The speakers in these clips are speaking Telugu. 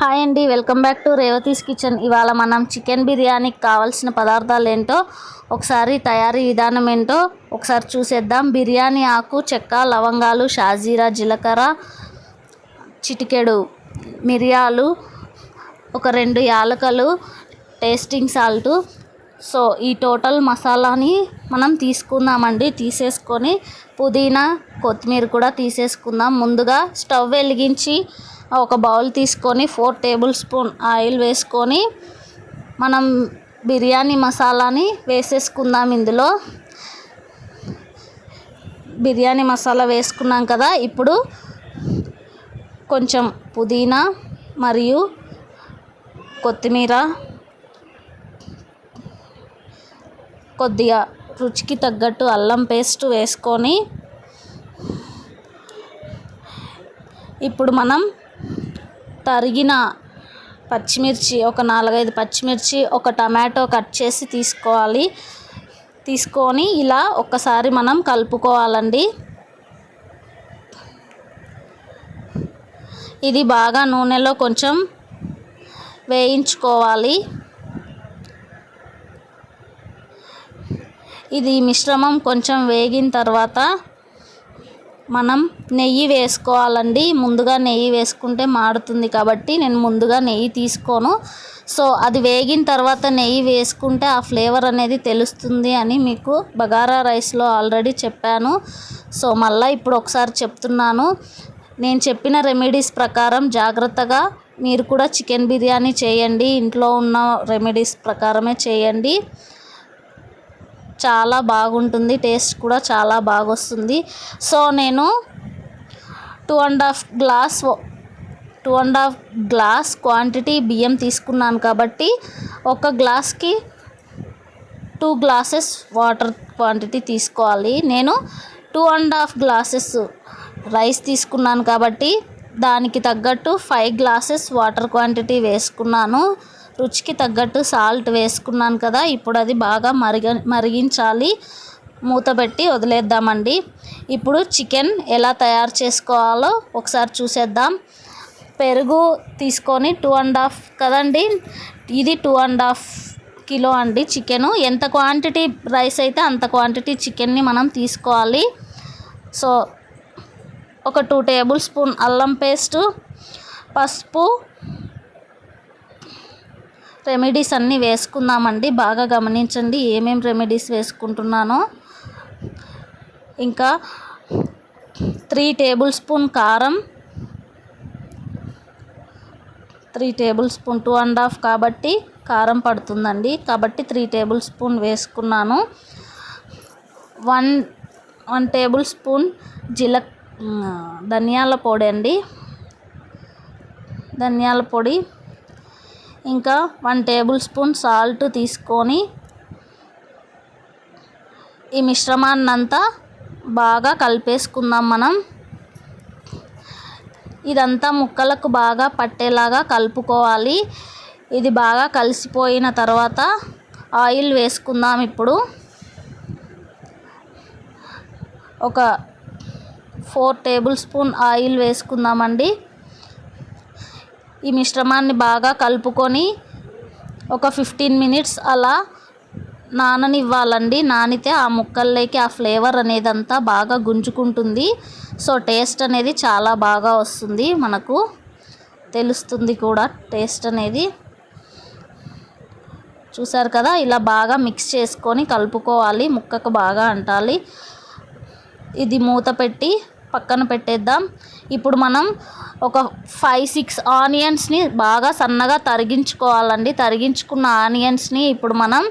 హాయ్ అండి welcome back to Revathi's kitchen. ఇవాళ మనం చికెన్ బిర్యానీకి కావాల్సిన పదార్థాలు ఏంటో ఒకసారి తయారీ విధానం ఏంటో ఒకసారి చూసేద్దాం. బిర్యానీ ఆకు చెక్క లవంగాలు షాజీరా జీలకర్ర చిటికెడు మిరియాలు ఒక రెండు యాలకలు టేస్టింగ్ సాల్ట్. సో ఈ టోటల్ మసాలాని మనం తీసుకుందామండి. తీసేసుకొని పుదీనా కొత్తిమీర కూడా తీసేసుకుందాం. ముందుగా స్టవ్ వెలిగించి ఒక బౌల్ తీసుకొని ఫోర్ టేబుల్ స్పూన్ ఆయిల్ వేసుకొని మనం బిర్యానీ మసాలాని వేసేసుకుందాం ఇందులో. బిర్యానీ మసాలా వేసుకున్నాం కదా ఇప్పుడు కొంచెం పుదీనా మరియు కొత్తిమీర కొద్దిగా రుచికి తగ్గట్టు అల్లం పేస్ట్ వేసుకొని ఇప్పుడు మనం తరిగిన పచ్చిమిర్చి ఒక నాలుగైదు పచ్చిమిర్చి ఒక టమాటో కట్ చేసి తీసుకోవాలి. తీసుకొని ఇలా ఒక్కసారి మనం కలుపుకోవాలండి. ఇది బాగా నూనెలో కొంచెం వేయించుకోవాలి. ఇది మిశ్రమం కొంచెం వేగిన తర్వాత మనం నెయ్యి వేసుకోవాలండి. ముందుగా నెయ్యి వేసుకుంటే మాడుతుంది కాబట్టి నేను ముందుగా నెయ్యి తీసుకోను. సో అది వేగిన తర్వాత నెయ్యి వేసుకుంటే ఆ ఫ్లేవర్ అనేది తెలుస్తుంది అని మీకు బగారా రైస్లో ఆల్రెడీ చెప్పాను. సో మళ్ళీ ఇప్పుడు ఒకసారి చెప్తున్నాను. నేను చెప్పిన రెమెడీస్ ప్రకారం జాగ్రత్తగా మీరు కూడా చికెన్ బిర్యానీ చేయండి. ఇంట్లో ఉన్న రెమెడీస్ ప్రకారమే చేయండి. చాలా బాగుంటుంది టేస్ట్ కూడా చాలా బాగా వస్తుంది సో నేను two and half glass two and half glass quantity బియ్యం తీసుకున్నాను కాబట్టి ఒక గ్లాస్కి టూ గ్లాసెస్ వాటర్ క్వాంటిటీ తీసుకోవాలి. నేను two and half glasses rice తీసుకున్నాను కాబట్టి దానికి తగ్గట్టు ఫైవ్ గ్లాసెస్ వాటర్ క్వాంటిటీ వేసుకున్నాను. రుచికి తగ్గట్టు సాల్ట్ వేసుకున్నాను కదా ఇప్పుడు అది బాగా మరిగ మరిగించాలి. మూత పెట్టి వదిలేద్దామండి. ఇప్పుడు చికెన్ ఎలా తయారు చేసుకోవాలో ఒకసారి చూసేద్దాం. పెరుగు తీసుకొని టూ అండ్ హాఫ్ కదండి ఇది టూ అండ్ హాఫ్ కిలో అండి చికెను. ఎంత క్వాంటిటీ రైస్ అయితే అంత క్వాంటిటీ చికెన్ని మనం తీసుకోవాలి. సో ఒక టూ టేబుల్ స్పూన్ అల్లం పేస్టు పసుపు రెమెడీస్ అన్నీ వేసుకుందామండి. బాగా గమనించండి ఏమేమి రెమెడీస్ వేసుకుంటున్నానో. ఇంకా త్రీ టేబుల్ స్పూన్ కారం three tablespoon two and half కాబట్టి కారం పడుతుందండి. కాబట్టి త్రీ టేబుల్ స్పూన్ వేసుకున్నాను. వన్ వన్ టేబుల్ స్పూన్ జీల ధనియాల పొడి అండి. ధనియాల పొడి ఇంకా వన్ టేబుల్ స్పూన్ సాల్ట్ తీసుకొని ఈ మిశ్రమాన్ని అంతా బాగా కలిపేసుకుందాం మనం. ఇదంతా ముక్కలకు బాగా పట్టేలాగా కలుపుకోవాలి. ఇది బాగా కలిసిపోయిన తర్వాత ఆయిల్ వేసుకుందాం ఇప్పుడు. ఒక ఫోర్ టేబుల్ స్పూన్ ఆయిల్ వేసుకుందామండి. ఈ మిశ్రమాన్ని బాగా కలుపుకొని ఒక ఫిఫ్టీన్ మినిట్స్ అలా నాననివ్వాలండి. నానితే ఆ ముక్కల్లోకి ఆ ఫ్లేవర్ అనేది అంతా బాగా గుంజుకుంటుంది. సో టేస్ట్ అనేది చాలా బాగా వస్తుంది. మనకు తెలుస్తుంది కూడా టేస్ట్ అనేది. చూసారు కదా? ఇలా బాగా మిక్స్ చేసుకొని కలుపుకోవాలి. ముక్కకు బాగా అంటాలి. ఇది మూత పెట్టి పక్కన పెట్టేద్దాం. ఇప్పుడు మనం ఒక ఫైవ్ సిక్స్ ఆనియన్స్ని బాగా సన్నగా తరిగించుకోవాలండి. తరిగించుకున్న ఆనియన్స్ని ఇప్పుడు మనం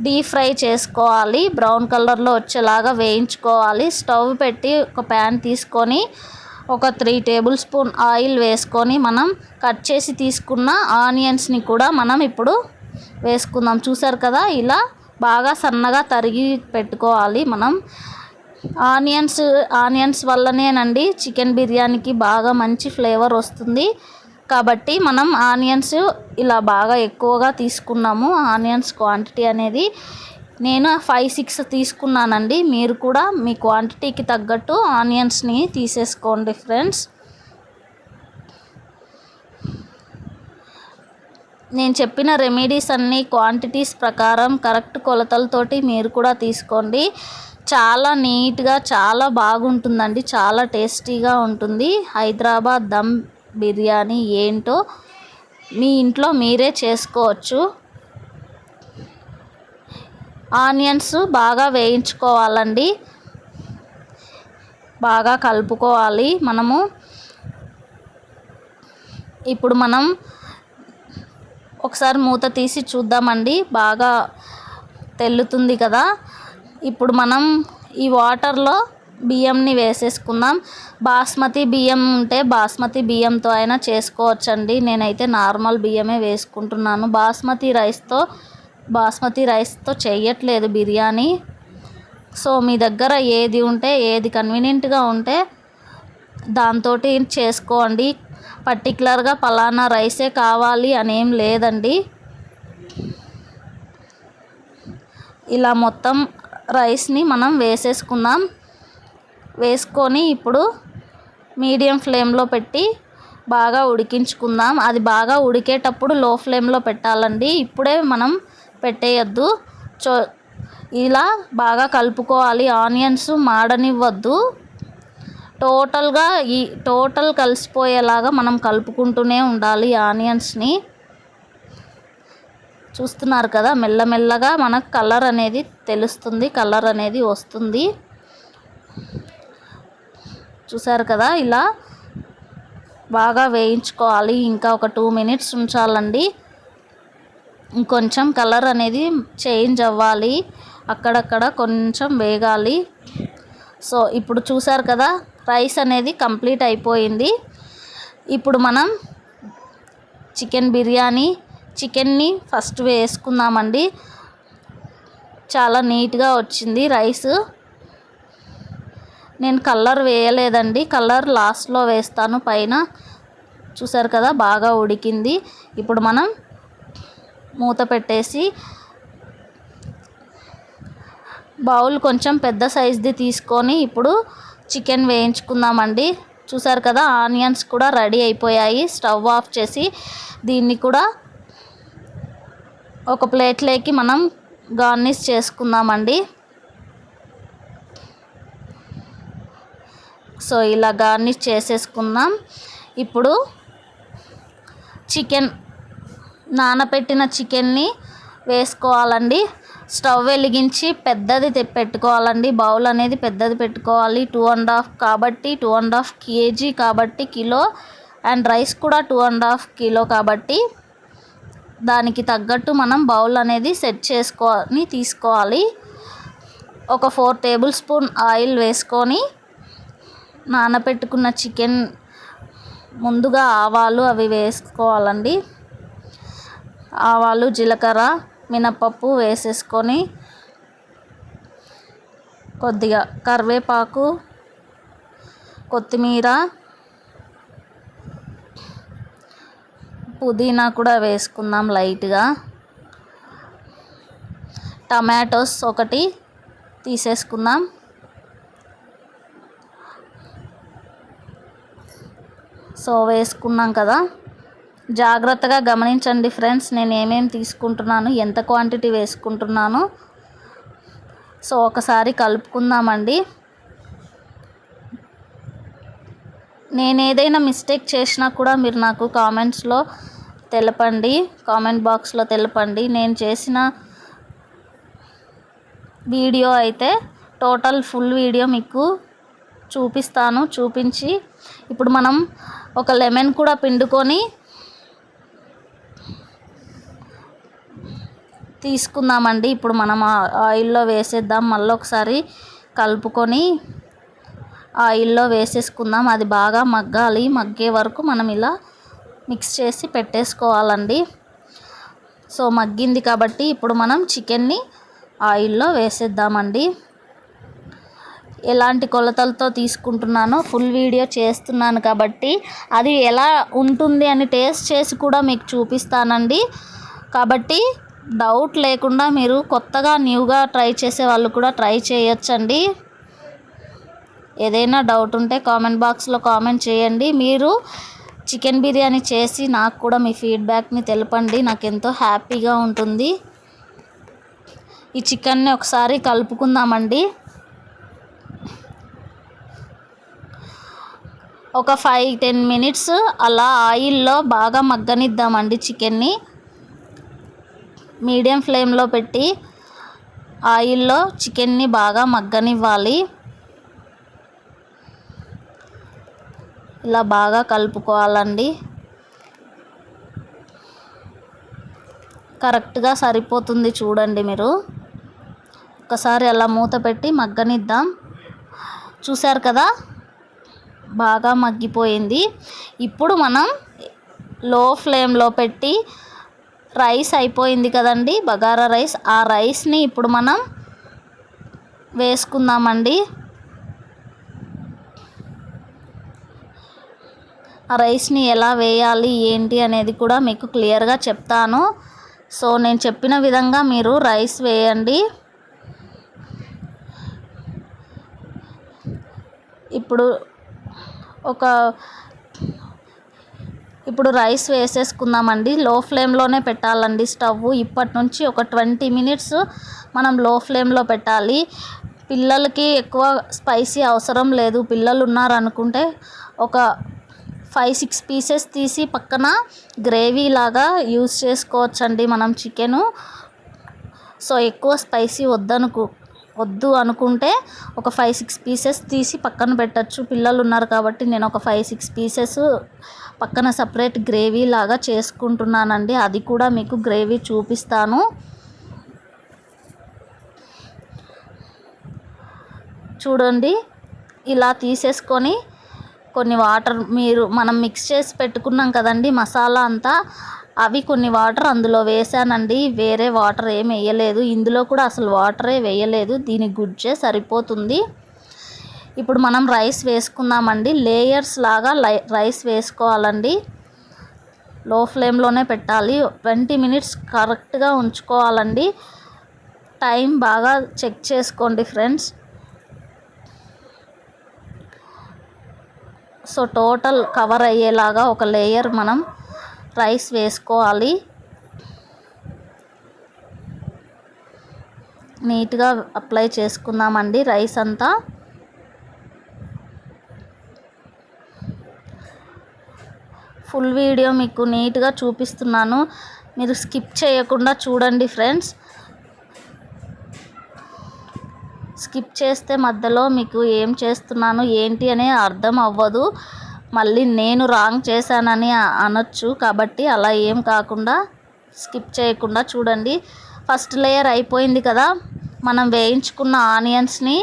డీప్ ఫ్రై చేసుకోవాలి. బ్రౌన్ కలర్లో వచ్చేలాగా వేయించుకోవాలి. స్టవ్ పెట్టి ఒక ప్యాన్ తీసుకొని ఒక త్రీ టేబుల్ స్పూన్ ఆయిల్ వేసుకొని మనం కట్ చేసి తీసుకున్న ఆనియన్స్ని కూడా మనం ఇప్పుడు వేసుకుందాం. చూసారు కదా? ఇలా బాగా సన్నగా తరిగి పెట్టుకోవాలి మనం. ఆనియన్స్ ఆనియన్స్ వల్లనేనండి చికెన్ బిర్యానీకి బాగా మంచి ఫ్లేవర్ వస్తుంది. కాబట్టి మనం ఆనియన్స్ ఇలా బాగా ఎక్కువగా తీసుకున్నాము. ఆనియన్స్ క్వాంటిటీ అనేది నేను ఫైవ్ సిక్స్ తీసుకున్నానండి. మీరు కూడా మీ క్వాంటిటీకి తగ్గట్టు ఆనియన్స్ని తీసేసుకోండి ఫ్రెండ్స్. నేను చెప్పిన రెమెడీస్ అన్నీ క్వాంటిటీస్ ప్రకారం కరెక్ట్ కొలతలతోటి మీరు కూడా తీసుకోండి. చాలా నీట్గా చాలా బాగుంటుందండి. చాలా టేస్టీగా ఉంటుంది. హైదరాబాద్ దమ్ బిర్యానీ ఏంటో మీ ఇంట్లో మీరే చేసుకోవచ్చు. ఆనియన్స్ బాగా వేయించుకోవాలండి. బాగా కలుపుకోవాలి మనము. ఇప్పుడు మనం ఒకసారి మూత తీసి చూద్దామండి. బాగా తెల్లుతుంది కదా. ఇప్పుడు మనం ఈ వాటర్లో బియ్యంని వేసేసుకుందాం. బాస్మతి బియ్యం ఉంటే బాస్మతి బియ్యంతో అయినా చేసుకోవచ్చండి. నేనైతే నార్మల్ బియ్యమే వేసుకుంటున్నాను. బాస్మతి రైస్తో బాస్మతి రైస్తో చేయట్లేదు బిర్యానీ. సో మీ దగ్గర ఏది ఉంటే ఏది కన్వీనియంట్గా ఉంటే దాంతో చేసుకోండి. పర్టికులర్గా పలానా రైసే కావాలి అనేం లేదండి. ఇలా మొత్తం రైస్ని మనం వేసేసుకుందాం. వేసుకొని ఇప్పుడు మీడియం ఫ్లేమ్లో పెట్టి బాగా ఉడికించుకుందాం. అది బాగా ఉడికేటప్పుడు లో ఫ్లేమ్లో పెట్టాలండి. ఇప్పుడే మనం పెట్టేయద్దు. చో ఇలా బాగా కలుపుకోవాలి. ఆనియన్స్ మాడనివ్వద్దు. టోటల్గా ఈ టోటల్ కలిసిపోయేలాగా మనం కలుపుకుంటూనే ఉండాలి ఆనియన్స్ని. చూస్తున్నారు కదా మెల్లమెల్లగా మనకు కలర్ అనేది తెలుస్తుంది కలర్ అనేది వస్తుంది. చూసారు కదా ఇలా బాగా వేయించుకోవాలి ఇంకా ఒక టూ మినిట్స్ ఉంచాలండి. ఇంకొంచెం కలర్ అనేది చేంజ్ అవ్వాలి అక్కడక్కడ కొంచెం వేగాలి. సో ఇప్పుడు చూసారు కదా రైస్ అనేది కంప్లీట్ అయిపోయింది. ఇప్పుడు మనం చికెన్ బిర్యానీ చికెన్ని ఫస్ట్ వేసుకుందామండి. చాలా నీట్గా వచ్చింది రైస్. నేను కలర్ వేయలేదండి. కలర్ లాస్ట్లో వేస్తాను పైన. చూసారు కదా బాగా ఉడికింది. ఇప్పుడు మనం మూత పెట్టేసి బౌల్ కొంచెం పెద్ద సైజ్ది తీసుకొని ఇప్పుడు చికెన్ వేయించుకుందామండి. చూసారు కదా ఆనియన్స్ కూడా రెడీ అయిపోయాయి. స్టవ్ ఆఫ్ చేసి దీన్ని కూడా ఒక ప్లేట్లోకి మనం గార్నిష్ చేసుకుందామండి. సో ఇలా గార్నిష్ చేసేసుకుందాం. ఇప్పుడు చికెన్ నానబెట్టిన చికెన్ని వేసుకోవాలండి. స్టవ్ వెలిగించి పెద్దది పెట్టుకోవాలండి. బౌల్ అనేది పెద్దది పెట్టుకోవాలి. టూ అండ్ హాఫ్ కాబట్టి టూ అండ్ హాఫ్ కేజీ కాబట్టి కిలో అండ్ రైస్ కూడా టూ అండ్ హాఫ్ కిలో కాబట్టి దానికి తగ్గట్టు మనం బౌల్ అనేది సెట్ చేసుకొని తీసుకోవాలి. ఒక ఫోర్ టేబుల్ స్పూన్ ఆయిల్ వేసుకొని నానబెట్టుకున్న చికెన్ ముందుగా ఆవాలు అవి వేసుకోవాలండి. ఆవాలు జీలకర్ర మినపప్పు వేసేసుకొని కొద్దిగా కరివేపాకు కొత్తిమీర పుదీనా కూడా వేసుకుందాం లైట్గా. టమాటోస్ ఒకటి తీసేసుకుందాం. సో వేసుకున్నాం కదా. జాగ్రత్తగా గమనించండి ఫ్రెండ్స్ నేను ఏమేమి తీసుకుంటున్నాను ఎంత క్వాంటిటీ వేసుకుంటున్నాను. సో ఒకసారి కలుపుకుందామండి. నేను ఏదైనా మిస్టేక్ చేసినా కూడా మీరు నాకు కామెంట్స్లో తెలపండి. కామెంట్ బాక్స్లో తెలపండి. నేను చేసిన వీడియో అయితే టోటల్ ఫుల్ వీడియో మీకు చూపిస్తాను చూపించి. ఇప్పుడు మనం ఒక లెమన్ కూడా పిండుకొని తీసుకుందామండి. ఇప్పుడు మనం ఆయిల్లో వేసేద్దాం. మళ్ళీ ఒకసారి కలుపుకొని ఆయిల్లో వేసేసుకుందాం. అది బాగా మగ్గాలి. మగ్గే వరకు మనం ఇలా మిక్స్ చేసి పెట్టేసుకోవాలండి. సో మగ్గింది కాబట్టి ఇప్పుడు మనం చికెన్ని ఆయిల్లో వేసేద్దామండి. ఎలాంటి కొలతలతో తీసుకుంటున్నానో ఫుల్ వీడియో చేస్తున్నాను కాబట్టి అది ఎలా ఉంటుంది అని టేస్ట్ చేసి కూడా మీకు చూపిస్తానండి. కాబట్టి డౌట్ లేకుండా మీరు కొత్తగా న్యూగా ట్రై చేసే వాళ్ళు కూడా ట్రై చేయొచ్చండి. ఏదైనా డౌట్ ఉంటే కామెంట్ బాక్స్లో కామెంట్ చేయండి. మీరు చికెన్ బిర్యానీ చేసి నాకు కూడా మీ ఫీడ్బ్యాక్ని తెలపండి. నాకు ఎంతో హ్యాపీగా ఉంటుంది. ఈ చికెన్ని ఒకసారి కలుపుకుందామండి. ఒక ఫైవ్ టెన్ మినిట్స్ అలా ఆయిల్లో బాగా మగ్గనిద్దామండి చికెన్ని. మీడియం ఫ్లేమ్లో పెట్టి ఆయిల్లో చికెన్ని బాగా మగ్గనివ్వాలి. ఇలా బాగా కలుపుకోవాలండి. కరెక్ట్గా సరిపోతుంది చూడండి మీరు. ఒకసారి అలా మూత పెట్టి మగ్గనిద్దాం. చూశారు కదా? బాగా మగ్గిపోయింది. ఇప్పుడు మనం లో ఫ్లేమ్లో పెట్టి రైస్ అయిపోయింది కదండి? బగారా రైస్. ఆ రైస్ని ఇప్పుడు మనం వేసుకుందామండి. రైస్ని ఎలా వేయాలి ఏంటి అనేది కూడా మీకు క్లియర్గా చెప్తాను. సో నేను చెప్పిన విధంగా మీరు రైస్ వేయండి. ఇప్పుడు ఒక ఇప్పుడు రైస్ వేసేసుకుందామండి. లో ఫ్లేమ్లోనే పెట్టాలండి స్టవ్. ఇప్పటి నుంచి ఒక ట్వంటీ మినిట్స్ మనం లో ఫ్లేమ్లో పెట్టాలి. పిల్లలకి ఎక్కువ స్పైసీ అవసరం లేదు. పిల్లలు ఉన్నారనుకుంటే ఒక ఫైవ్ సిక్స్ పీసెస్ తీసి పక్కన గ్రేవీ లాగా యూస్ చేసుకోవచ్చండి మనం చికెను. సో ఎక్కువ స్పైసీ వద్దనుకు వద్దు అనుకుంటే ఒక ఫైవ్ సిక్స్ పీసెస్ తీసి పక్కన పెట్టచ్చు. పిల్లలు ఉన్నారు కాబట్టి నేను ఒక ఫైవ్ సిక్స్ పీసెస్ పక్కన సపరేట్ గ్రేవీ లాగా చేసుకుంటున్నానండి. అది కూడా మీకు గ్రేవీ చూపిస్తాను. చూడండి. ఇలా తీసేసుకొని కొన్ని వాటర్ మీరు మనం మిక్స్ చేసి పెట్టుకున్నాం కదండి మసాలా అంతా అవి కొన్ని వాటర్ అందులో వేసానండి. వేరే వాటర్ ఏం వేయలేదు. ఇందులో కూడా అసలు వాటరే వేయలేదు. దీని గుజ్జే సరిపోతుంది. ఇప్పుడు మనం రైస్ వేసుకుందామండి. లేయర్స్ లాగా రైస్ వేసుకోవాలండి. లో ఫ్లేమ్లోనే పెట్టాలి. ట్వంటీ మినిట్స్ కరెక్ట్గా ఉంచుకోవాలండి. టైం బాగా చెక్ చేసుకోండి ఫ్రెండ్స్. సో టోటల్ కవర్ అయ్యేలాగా ఒక లేయర్ మనం రైస్ వేసుకోవాలి. నీట్గా అప్లై చేసుకుందామండి రైస్ అంతా. ఫుల్ వీడియో మీకు నీట్గా చూపిస్తున్నాను. మీరు స్కిప్ చేయకుండా చూడండి ఫ్రెండ్స్. స్కిప్ చేస్తే మధ్యలో మీకు ఏం చేస్తున్నాను ఏంటి అని అర్థం అవ్వదు. మళ్ళీ నేను రాంగ్ చేశానని అనొచ్చు కాబట్టి అలా ఏం కాకుండా స్కిప్ చేయకుండా చూడండి. ఫస్ట్ లేయర్ అయిపోయింది కదా మనం వేయించుకున్న ఆనియన్స్ని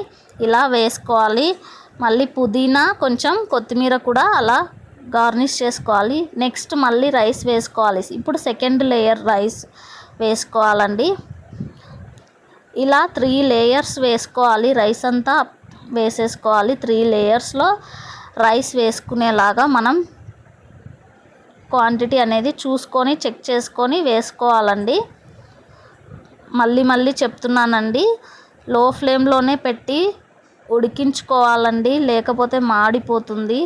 ఇలా వేసుకోవాలి. మళ్ళీ పుదీనా కొంచెం కొత్తిమీర కూడా అలా గార్నిష్ చేసుకోవాలి. నెక్స్ట్ మళ్ళీ రైస్ వేసుకోవాలి. ఇప్పుడు సెకండ్ లేయర్ రైస్ వేసుకోవాలండి. ఇలా త్రీ లేయర్స్ వేసుకోవాలి. రైస్ అంతా వేసేసుకోవాలి. త్రీ లేయర్స్లో రైస్ వేసుకునేలాగా మనం క్వాంటిటీ అనేది చూసుకొని చెక్ చేసుకొని వేసుకోవాలండి. మళ్ళీ మళ్ళీ చెప్తున్నానండి. లో ఫ్లేమ్లోనే పెట్టి ఉడికించుకోవాలండి. లేకపోతే మాడిపోతుంది.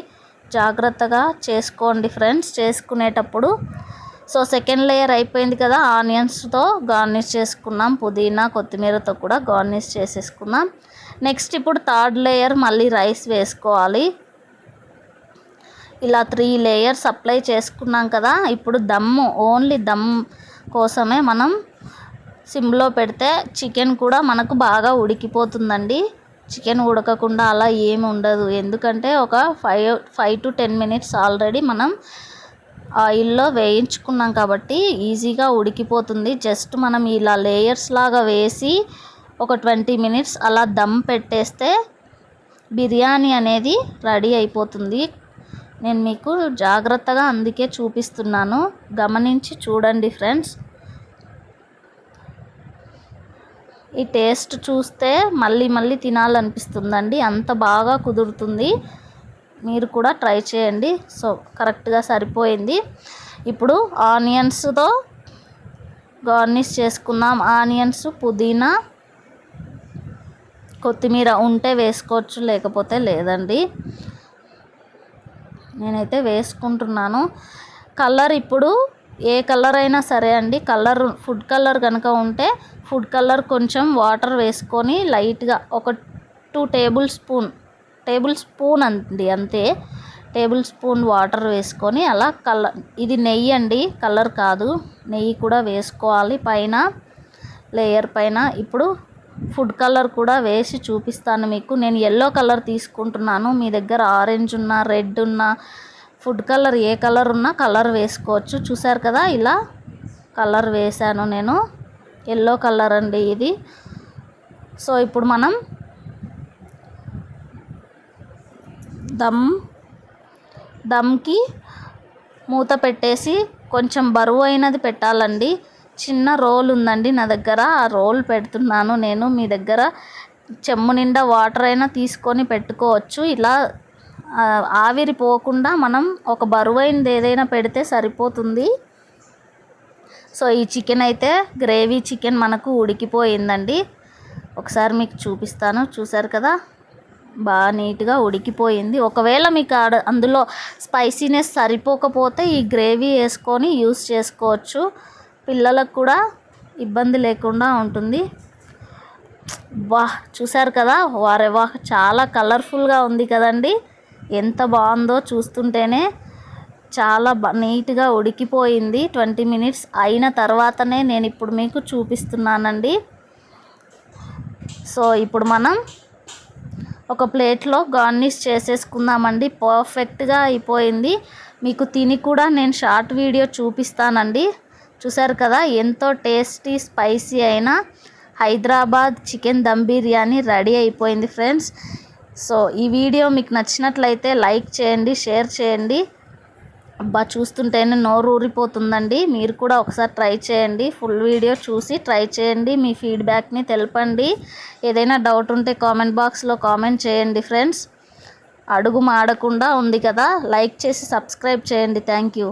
జాగ్రత్తగా చేసుకోండి ఫ్రెండ్స్ చేసుకునేటప్పుడు సో సెకండ్ లేయర్ అయిపోయింది కదా ఆనియన్స్తో గార్నిష్ చేసుకున్నాం. పుదీనా కొత్తిమీరతో కూడా గార్నిష్ చేసేసుకున్నాం నెక్స్ట్ ఇప్పుడు థర్డ్ లేయర్ మళ్ళీ రైస్ వేసుకోవాలి. ఇలా త్రీ లేయర్స్ అప్లై చేసుకున్నాం కదా ఇప్పుడు దమ్ము ఓన్లీ దమ్ కోసమే మనం సిమ్లో పెడితే చికెన్ కూడా మనకు బాగా ఉడికిపోతుందండి. చికెన్ ఉడకకుండా అలా ఏమి ఉండదు. ఎందుకంటే ఒక five five to ten minutes already మనం ఆయిల్లో వేయించుకున్నాం కాబట్టి ఈజీగా ఉడికిపోతుంది. జస్ట్ మనం ఇలా లేయర్స్ లాగా వేసి ఒక ట్వంటీ మినిట్స్ అలా దమ్ పెట్టేస్తే బిర్యానీ అనేది రెడీ అయిపోతుంది. నేను మీకు జాగ్రత్తగా అందుకే చూపిస్తున్నాను. గమనించి చూడండి ఫ్రెండ్స్. ఈ టేస్ట్ చూస్తే మళ్ళీ మళ్ళీ తినాలనిపిస్తుందండి. అంత బాగా కుదురుతుంది. మీరు కూడా ట్రై చేయండి. సో కరెక్ట్గా సరిపోయింది. ఇప్పుడు ఆనియన్స్తో గార్నిష్ చేసుకుందాం. ఆనియన్స్ పుదీనా కొత్తిమీర ఉంటే వేసుకోవచ్చు లేకపోతే లేదండి. నేనైతే వేసుకుంటున్నాను. కలర్ ఇప్పుడు ఏ కలర్ అయినా సరే అండి కలర్ ఫుడ్ కలర్ కనుక ఉంటే ఫుడ్ కలర్ కొంచెం వాటర్ వేసుకొని లైట్గా ఒక two tablespoon tablespoon అండి అంతే. టేబుల్ స్పూన్ వాటర్ వేసుకొని అలా కలర్ ఇది నెయ్యి అండి కలర్ కాదు. నెయ్యి కూడా వేసుకోవాలి. పైన లేయర్ పైన ఇప్పుడు ఫుడ్ కలర్ కూడా వేసి చూపిస్తాను మీకు. నేను ఎల్లో కలర్ తీసుకుంటున్నాను. మీ దగ్గర ఆరెంజ్ ఉన్న రెడ్ ఉన్న ఫుడ్ కలర్ ఏ కలర్ ఉన్నా కలర్ వేసుకోవచ్చు. చూసారు కదా ఇలా కలర్ వేసాను నేను. ఎల్లో కలర్ అండి ఇది. సో ఇప్పుడు మనం దమ్ దమ్కి మూత పెట్టేసి కొంచెం బరువు అయినది పెట్టాలండి. చిన్న రోల్ ఉందండి నా దగ్గర. ఆ రోల్ పెడుతున్నాను నేను. మీ దగ్గర చెమ్ము నిండా వాటర్ అయినా తీసుకొని పెట్టుకోవచ్చు. ఇలా ఆవిరి పోకుండా మనం ఒక బరువైనది ఏదైనా పెడితే సరిపోతుంది. సో ఈ చికెన్ అయితే గ్రేవీ చికెన్ మనకు ఉడికిపోయిందండి. ఒకసారి మీకు చూపిస్తాను. చూసారు కదా? బాగా నీట్గా ఉడికిపోయింది. ఒకవేళ మీకు ఆడ అందులో స్పైసీనెస్ సరిపోకపోతే ఈ గ్రేవీ వేసుకొని యూస్ చేసుకోవచ్చు. పిల్లలకు కూడా ఇబ్బంది లేకుండా ఉంటుంది. వా చూసారు కదా? వారే వా చాలా కలర్ఫుల్గా ఉంది కదండి. ఎంత బాగుందో చూస్తుంటేనే చాలా బ నీట్గా ఉడికిపోయింది. ట్వంటీ మినిట్స్ అయిన తర్వాతనే నేను ఇప్పుడు మీకు చూపిస్తున్నానండి. సో ఇప్పుడు మనం ఒక ప్లేట్లో గార్నిష్ చేసేసుకుందామండి. పర్ఫెక్ట్గా అయిపోయింది. మీకు తిని కూడా నేను షార్ట్ వీడియో చూపిస్తానండి. చూసారు కదా ఎంతో టేస్టీ స్పైసీ అయిన హైదరాబాద్ చికెన్ దమ్ బిర్యానీ రెడీ అయిపోయింది ఫ్రెండ్స్. సో ఈ వీడియో మీకు నచ్చినట్లయితే లైక్ చేయండి షేర్ చేయండి. అబ్బా చూస్తుంటేనే నోరు ఊరిపోతుందండి. మీరు కూడా ఒకసారి ట్రై చేయండి. ఫుల్ వీడియో చూసి ట్రై చేయండి. మీ ఫీడ్బ్యాక్ని తెలపండి. ఏదైనా డౌట్ ఉంటే కామెంట్ బాక్స్లో కామెంట్ చేయండి ఫ్రెండ్స్. అడుగు మాడకుండా ఉంది కదా. లైక్ చేసి సబ్స్క్రైబ్ చేయండి. Thank you.